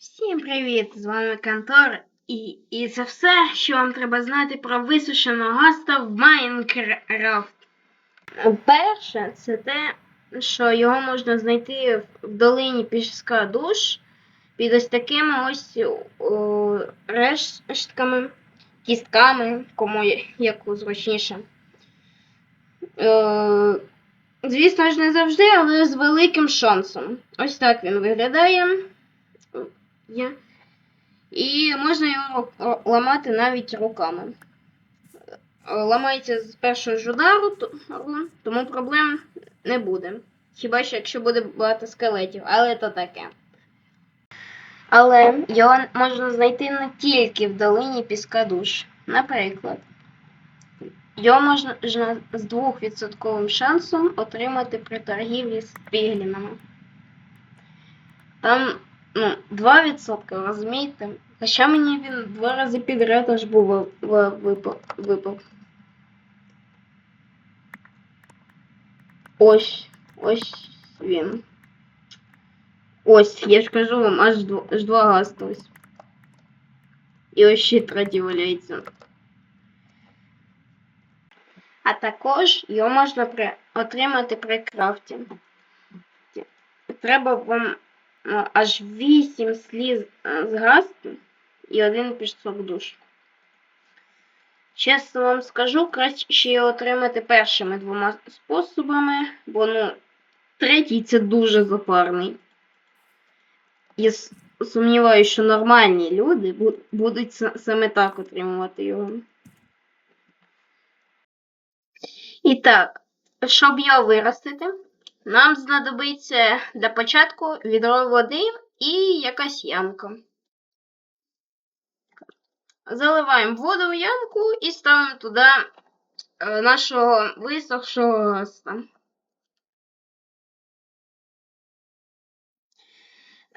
Всім привіт! З вами Кантор. І, і це все, що вам треба знати про висушеного гаста в Майнкрафт. Перше, це те, що його можна знайти в долині піска душ під ось такими ось о, рештками, кістками, кому яку зручніше. Е, звісно ж, не завжди, але з великим шансом. Ось так він виглядає. Є. І можна його ламати навіть руками. Е, Ламається з першого ж удару, тому проблем не буде. Хіба що якщо буде багато скелетів, але то таке. Але його можна знайти не тільки в долині піска душ. Наприклад, його можна з 2% шансом отримати при торгівлі з піглінами. Там ну, 2%, розумієте? Хоча мені він два рази підряд аж був ви- ви- випав. Ось, ось він. Ось, я ж кажу вам, аж два, аж два гаста ось. І ось ще третій валяється. А також його можна при... отримати при крафті. Треба вам аж 8 сліз з гасту і один пісок душ. Чесно вам скажу, краще його отримати першими двома способами, бо ну, третій це дуже запарний. І сумніваюся, що нормальні люди будуть саме так отримувати його. І так, щоб його виростити, нам знадобиться для початку відро води і якась ямка. Заливаємо воду в ямку і ставимо туди е, нашого висохшого гаста.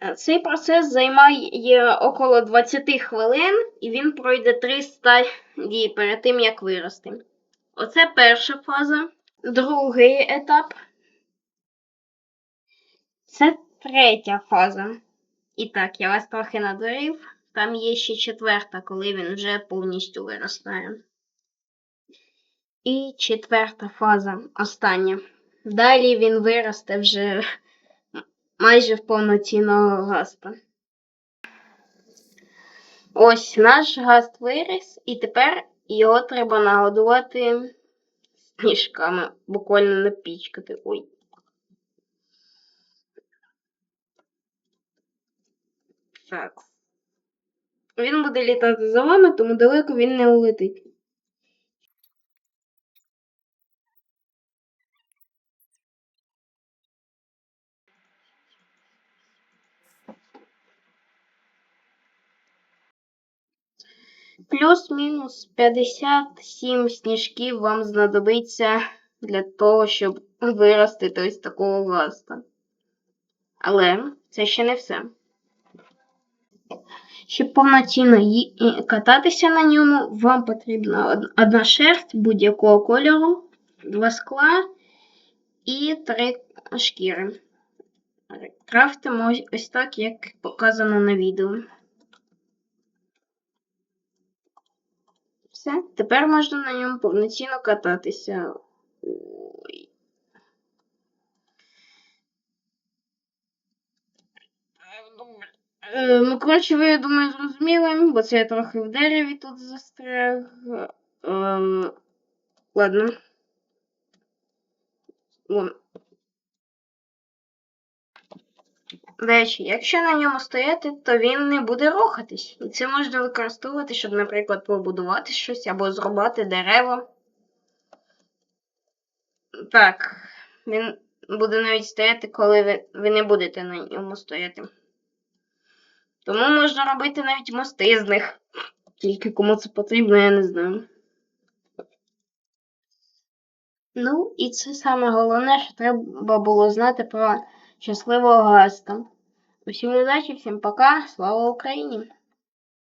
Е, Цей процес займає около 20 хвилин, і він пройде 3 стадії перед тим, як вирости. Оце перша фаза. Другий етап. Це третя фаза. І так, я вас трохи надурив. Там є ще четверта, коли він вже повністю виростає. І четверта фаза, остання. Далі він виросте вже майже в повноцінного гаста. Ось наш гаст виріс, і тепер його треба нагодувати сніжками, буквально напічкати. Ой. Так. Він буде літати за вами, тому далеко він не улетить. Плюс-мінус 57 сніжків вам знадобиться для того, щоб виростити ось такого гаста. Але це ще не все. Щоб повноцінно кататися на ньому, вам потрібна одна шерсть будь-якого кольору, два скла і три шкіри. Крафтимо ось- так, як показано на відео. Все, тепер можна на ньому повноцінно кататися. Ой. Е, Ну, коротше, ви, я думаю, зрозуміли, бо це я трохи в дереві тут застряг. Ем, ладно. Вон. До речі, якщо на ньому стояти, то він не буде рухатись. І це можна використовувати, щоб, наприклад, побудувати щось або зрубати дерево. Так, він буде навіть стояти, коли ви, ви не будете на ньому стояти. Тому можна робити навіть мости з них. Тільки кому це потрібно, я не знаю. Ну, і це саме головне, що треба було знати про щасливого гаста. Усім удачі, всім пока, слава Україні!